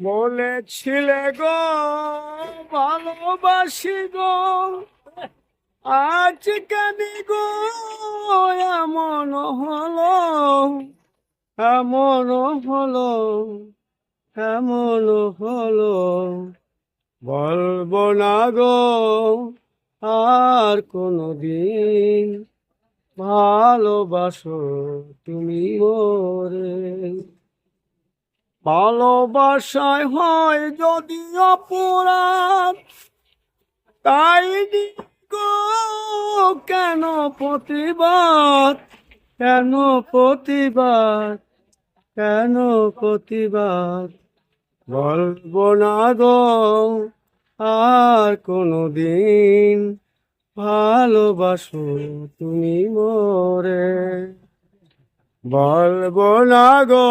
বলেছিলে গো, ভালোবাসি গো। আজ কেন গো, এমন হলো এমন হলো এমন হলো। বলব না গো, আর কোনো দিন ভালোবাসো তুমি মোরে ভালোবাসায় হয় যদি অপরাধ। তাই কেন প্রতিবাদ? কেন প্রতিবাদ? কেন প্রতিবাদ? বলব না গো, আর কোনো দিন ভালোবাসো তুমি মোরে। বলব না গো